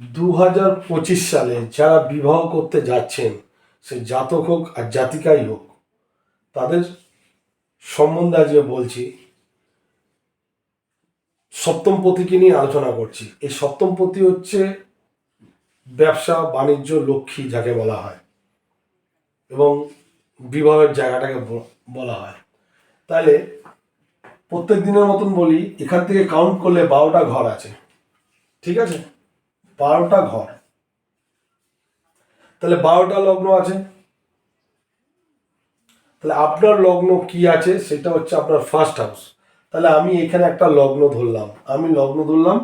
দু হাজার পঁচিশ সালে যারা বিবাহ করতে যাচ্ছেন, সে জাতক হোক আর জাতিকাই হোক, তাদের সম্বন্ধে আজকে বলছি, সপ্তম পতিকে নিয়ে আলোচনা করছি। এই সপ্তম পতি হচ্ছে ব্যবসা, বাণিজ্য, লক্ষ্মী যাকে বলা হয়, এবং বিবাহের জায়গাটাকে বলা হয়। তাহলে প্রত্যেক দিনের মতন বলি, এখান থেকে কাউন্ট করলে বারোটা ঘর আছে। ঠিক আছে? বারোটা ঘর। তাহলে বারোটা লগ্ন আছে। তাহলে আপনার লগ্ন কি আছে? সেটা হচ্ছে আপনার ফার্স্ট হাউস তাহলে আমি এখানে একটা লগ্ন ধরলাম। আমি লগ্ন ধরলাম,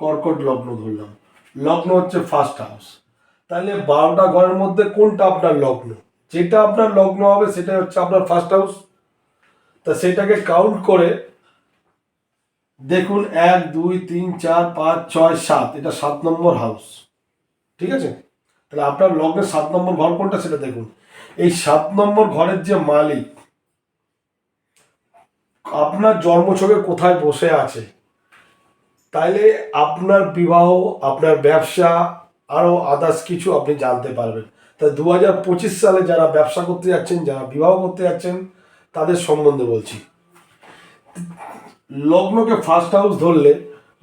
কর্কট লগ্ন ধরলাম। লগ্ন হচ্ছে ফার্স্ট হাউস তাহলে বারোটা ঘরের মধ্যে কোনটা আপনার লগ্ন? যেটা আপনার লগ্ন হবে সেটা হচ্ছে আপনার ফার্স্ট হাউস তা সেটাকে কাউন্ট করে দেখুন, এক, দুই, তিন, চার, পাঁচ, ছয়, সাত। এটা সাত নম্বর হাউস ঠিক আছে? তাহলে আপনার লগ্নের সাত নম্বর ঘর কোনটা সেটা দেখুন। এই সাত নম্বর ঘরের যে মালিক, আপনার জন্মছকে কোথায় বসে আছে, তাইলে আপনার বিবাহ, আপনার ব্যবসা, আরও আদার্স কিছু আপনি জানতে পারবেন। তাই দু হাজার পঁচিশ সালে যারা ব্যবসা করতে যাচ্ছেন, যারা বিবাহ করতে যাচ্ছেন, তাদের সম্বন্ধে বলছি। লগ্নকে ফার্স্ট হাউস ধরলে,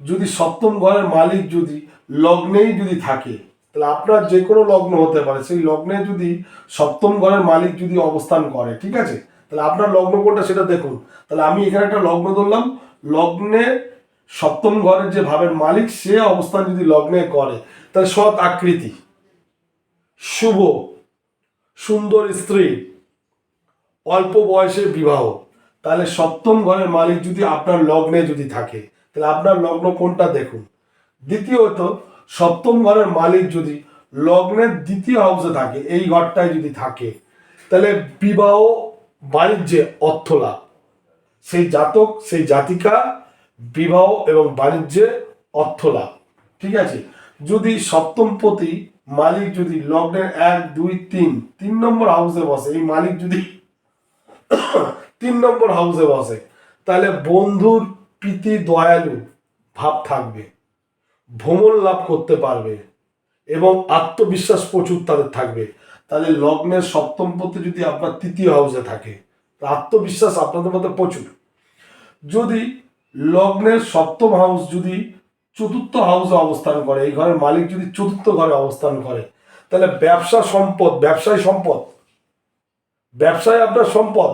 যদি সপ্তম ঘরের মালিক যদি লগ্নেই যদি থাকে, তাহলে আপনার যে কোনো লগ্ন হতে পারে। সেই লগ্নে যদি সপ্তম ঘরের মালিক যদি অবস্থান করে, ঠিক আছে? তাহলে আপনার লগ্ন কোনটা সেটা দেখুন। তাহলে আমি এখানে একটা লগ্ন ধরলাম। লগ্নে সপ্তম ঘরের যে ভাবের মালিক, সে অবস্থান যদি লগ্নে করে তাহলে সৎ আকৃতি, শুভ, সুন্দর স্ত্রী, অল্প বয়সে বিবাহ তাহলে সপ্তম ঘরের মালিক যদি আপনার লগ্নে যদি থাকে, তাহলে আপনার লগ্ন কোনটা দেখুন? দ্বিতীয়ত, সপ্তম ঘরের মালিক যদি লগ্নের দ্বিতীয় হাউসে থাকে, এই ঘরটায় যদি থাকে, তাহলে বিবাহ বাণিজ্যে অর্থ লাভ সেই জাতক, সেই জাতিকা বিবাহ এবং বাণিজ্যে অর্থ লাভ ঠিক আছে? যদি সপ্তম পতি মালিক যদি লগ্নের এক, দুই, তিন তিন নম্বর হাউসে বসে, এই মালিক যদি তিন নম্বর হাউসে বসে। তাহলে বন্ধুর প্রীতি দয়ালু ভাব থাকবে, ভ্রমণ লাভ করতে পারবে এবং আত্মবিশ্বাস প্রচুর তাদের থাকবে। তাহলে লগ্নের সপ্তম পতি যদি আপনার তৃতীয় হাউসে থাকে আত্মবিশ্বাস আপনাদের মধ্যে প্রচুর। যদি লগ্নের সপ্তম হাউস যদি চতুর্থ হাউসে অবস্থান করে, এই ঘরের মালিক যদি চতুর্থ ঘরে অবস্থান করে, তাহলে ব্যবসা সম্পদ, ব্যবসায় সম্পদ, ব্যবসায় আপনার সম্পদ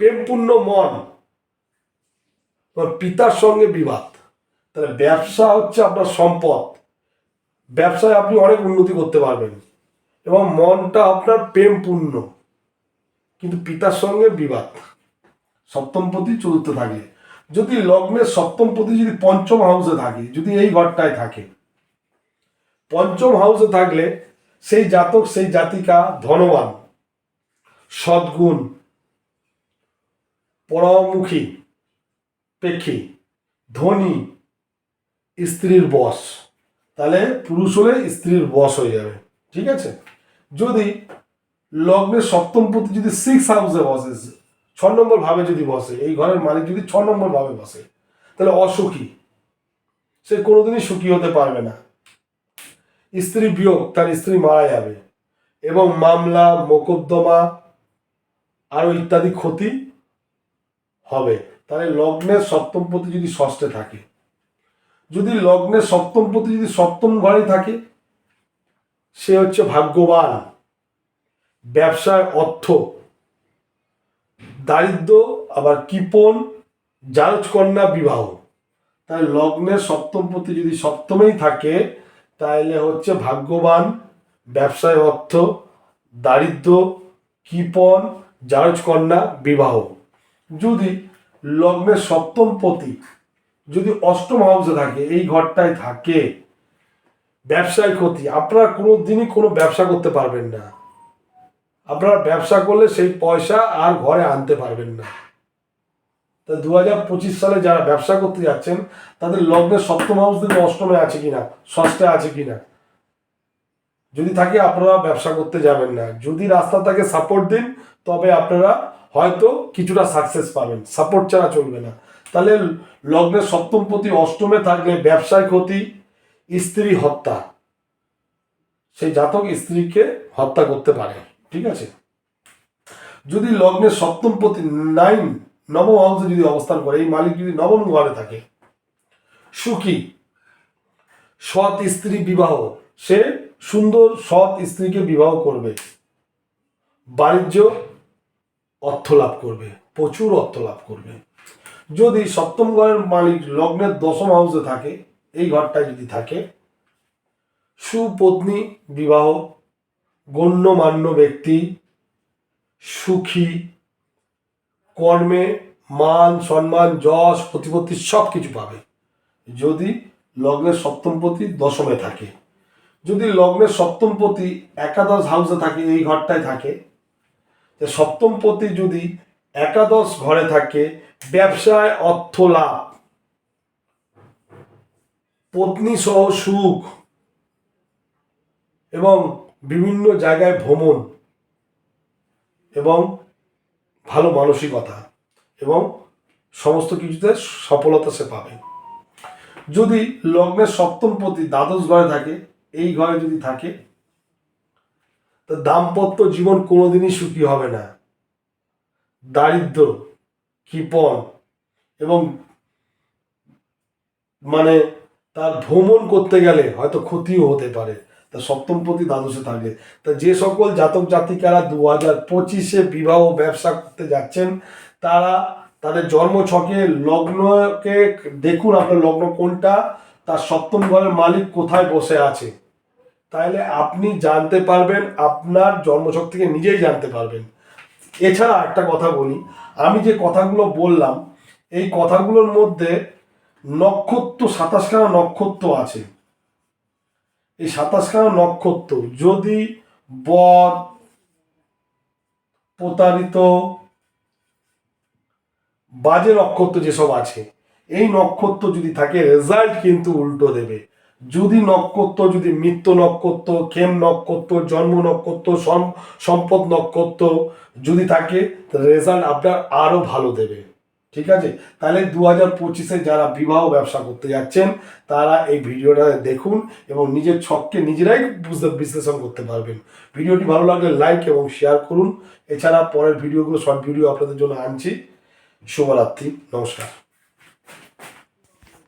প্রেমপূর্ণ মন পিতার সঙ্গে বিবাদ, তাহলে ব্যবসা হচ্ছে আপনার সম্পদ। ব্যবসায় আপনি অনেক উন্নতি করতে পারবেন এবং মনটা আপনার প্রেমপূর্ণ, কিন্তু পিতার সঙ্গে বিবাদ। সপ্তমপতি চতুর্থ থাকে। যদি লগ্নের সপ্তমপতি যদি পঞ্চম হাউসে থাকে, যদি এই ঘরটায় থাকে, পঞ্চম হাউসে থাকলে সেই জাতক, সেই জাতিকা ধনবান, সদ্গুণ পরমুখী প্রেক্ষী ধনী, স্ত্রীর বশ তাহলে পুরুষ হলে স্ত্রীর বশ হয়ে যাবে, ঠিক আছে? যদি লগ্নের সপ্তম পতি যদি সিক্স হাউসে বসে, ছ নম্বর ভাবে যদি বসে, এই ঘরের মালিক যদি ছ নম্বর ভাবে বসে, তাহলে অসুখী। সে কোনোদিনই সুখী হতে পারবে না। স্ত্রী বিয়োগ, তার স্ত্রী মারা যাবে। এবং মামলা, মোকদ্দমা আরও ইত্যাদি ক্ষতি হবে, তাহলে লগ্নের সপ্তম পতি যদি ষষ্ঠে থাকে। যদি লগ্নের সপ্তম পতি যদি সপ্তম ঘরে থাকে, সে হচ্ছে ভাগ্যবান। ব্যবসায় অর্থ, দারিদ্র, আবার কিপন জারজ কন্যা বিবাহ। তাই লগ্নের সপ্তম পতি যদি সপ্তমেই থাকে, তাহলে হচ্ছে ভাগ্যবান, ব্যবসায় অর্থ, দারিদ্র কিপন জারজ কন্যা বিবাহ। যদি লগ্নের সপ্তম পতি যদি অষ্টম হাউসে থাকে, এই ঘরটায় থাকে, ব্যবসায় ক্ষতি, আপনারা কোনো দিনই কোনো ব্যবসা করতে পারবেন না। আপনারা ব্যবসা করলে সেই পয়সা আর ঘরে আনতে পারবেন না। তা দু হাজার পঁচিশ সালে যারা ব্যবসা করতে যাচ্ছেন, তাদের লগ্নের সপ্তম হাউস থেকে অষ্টমে আছে কিনা, ষষ্ঠে আছে কিনা? যদি থাকে, আপনারা ব্যবসা করতে যাবেন না। যদি রাস্তা তাকে সাপোর্ট দিন, তবে আপনারা হয়তো কিছুটা সাকসেস পাবেন। সাপোর্ট ছাড়া চলবে না। তাহলে লগ্নের সপ্তম প্রতি অষ্টমে থাকলে ব্যবসায় ক্ষতি, স্ত্রী হত্যা। সেই জাতক স্ত্রীকে হত্যা করতে পারে, ঠিক আছে? যদি লগ্নের সপ্তম প্রতি নাইন, নবম হাউসে যদি অবস্থান করে, এই মালিক যদি নবম ঘরে থাকে, সুখী, সৎ স্ত্রী বিবাহ, সে সুন্দর সৎ স্ত্রীকে বিবাহ করবে। বাণিজ্য অর্থ লাভ করবে, প্রচুর অর্থ লাভ করবে। যদি সপ্তম ঘরের মালিক লগ্নের দশম হাউসে থাকে, এই ঘরটা যদি থাকে, সুপত্নী, বিবাহ, গণ্যমান্য ব্যক্তি, সুখী, কর্মে মান, সম্মান, যশ, প্রতিপত্তি সব কিছু পাবে। যদি লগ্নের সপ্তমপতি দশমে থাকে, যদি লগ্নের সপ্তমপতি একাদশ হাউসে থাকে, এই ঘরটায় থাকে যে সপ্তম পতি যদি একাদশ ঘরে থাকে, ব্যবসায় অর্থ লাভ। পত্নী সহ সুখ। এবং বিভিন্ন জায়গায় ভ্রমণ। এবং ভালো মানসিকতা। এবং সমস্ত কিছুতে সফলতা সে পাবে। যদি লগ্নের সপ্তম পতি দ্বাদশ ঘরে থাকে, এই ঘরে যদি থাকে তা দাম্পত্য জীবন কোনোদিনই সুখী হবে না। দারিদ্র কৃপণ এবং মানে তার ভ্রমণ করতে গেলে হয়তো ক্ষতিও হতে পারে। তা সপ্তম প্রতি দ্বাদশে থাকে তা যে সকল জাতক জাতিকারা দু হাজার পঁচিশে বিবাহ ব্যবসা করতে যাচ্ছেন, তারা তাদের জন্মছকে লগ্নকে দেখুন আপনার লগ্ন কোনটা, তার সপ্তম ঘরের মালিক কোথায় বসে আছে। তাহলে আপনি জানতে পারবেন, আপনার জন্মছক থেকে নিজেই জানতে পারবেন। এছাড়া একটা কথা বলি, আমি যে কথাগুলো বললাম, এই কথাগুলোর মধ্যে নক্ষত্র, সাতাশখানা নক্ষত্র আছে। এই সাতাশখানা নক্ষত্র যদি বর, প্রতারিত, বাজে নক্ষত্র যেসব আছে, এই নক্ষত্র যদি থাকে, রেজাল্ট কিন্তু উল্টো দেবে। যদি নক্ষত্র, যদি মৃত্যু নক্ষত্র খেম নক্ষত্র, জন্ম নক্ষত্র, সম- সম্পদ নক্ষত্র যদি থাকে রেজাল্ট আপনার আরও ভালো দেবে। ঠিক আছে? তাহলে দু হাজার পঁচিশে যারা বিবাহ ব্যবসা করতে যাচ্ছেন, তারা এই ভিডিওটা দেখুন এবং নিজের ছককে নিজেরাই বুঝতে, বিশ্লেষণ করতে পারবেন। ভিডিওটি ভালো লাগলে লাইক এবং শেয়ার করুন। এছাড়া পরের ভিডিওগুলো শর্ট ভিডিও আপনাদের জন্য আনছি। শুভরাত্রি, নমস্কার।